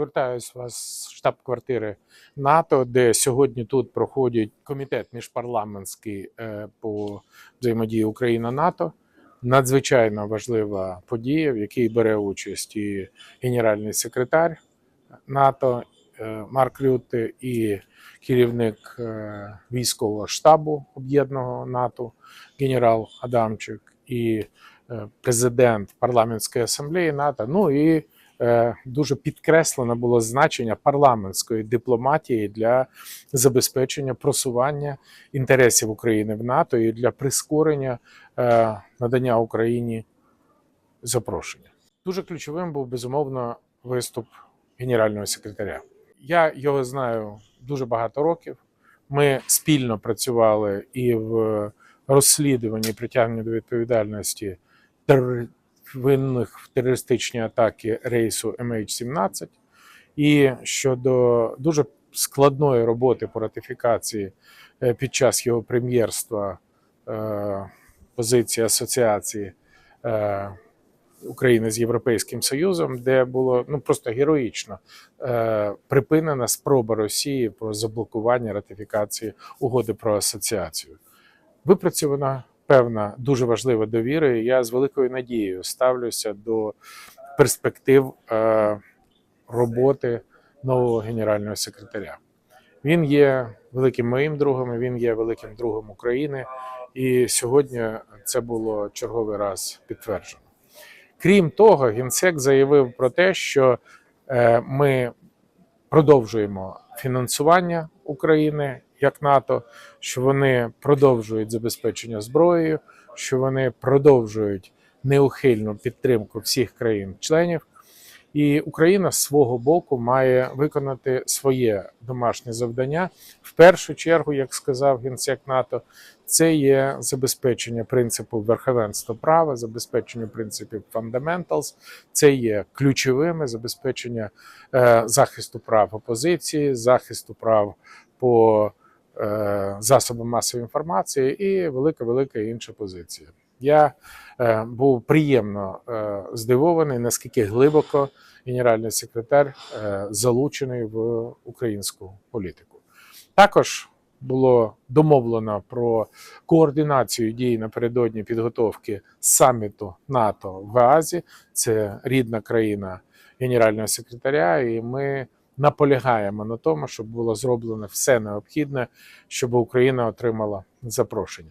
звертаюсь вас з штаб-квартири НАТО, де сьогодні тут проходить комітет міжпарламентський е, по взаємодії Україна-НАТО. Надзвичайно важлива подія, в якій бере участь і генеральний секретар НАТО е, Марк Рютте, і керівник е, військового штабу об'єднаного НАТО генерал Адамчик, і президент парламентської асамблеї НАТО. Ну і дуже підкреслено було значення парламентської дипломатії для забезпечення просування інтересів України в НАТО і для прискорення е, надання Україні запрошення. Дуже ключовим був безумовно виступ генерального секретаря. Я його знаю дуже багато років. Ми спільно працювали і в розслідуванні притягнення до відповідальності винних в терористичній атаки рейсу MH17 і щодо дуже складної роботи по ратифікації е, під час його прем'єрства е, позиції асоціації е, України з Європейським Союзом, де було ну просто героїчно е, припинена спроба Росії про заблокування ратифікації угоди про асоціацію. Випрацьована певна дуже важлива довіра. і Я з великою надією ставлюся до перспектив е, роботи нового генерального секретаря. Він є великим моїм другом, він є великим другом України. І сьогодні це було черговий раз підтверджено. Крім того, генсек заявив про те, що е, ми продовжуємо фінансування України як НАТО, що вони продовжують забезпечення зброєю, що вони продовжують неухильну підтримку всіх країн-членів. І Україна з свого боку має виконати своє домашнє завдання. В першу чергу, як сказав генсек НАТО, це є забезпечення принципу верховенства права, забезпечення принципів fundamentals, це є ключовими забезпечення е, захисту прав опозиції, захисту прав по е, засобам масової інформації і велика велика інша позиція. Я е, був приємно е, здивований, наскільки глибоко генеральний секретар залучений в українську політику. Також було домовлено про координацію дій напередодні підготовки саміту НАТО в Азі. Це рідна країна генерального секретаря, і ми наполягаємо на тому, щоб було зроблено все необхідне, щоб Україна отримала запрошення.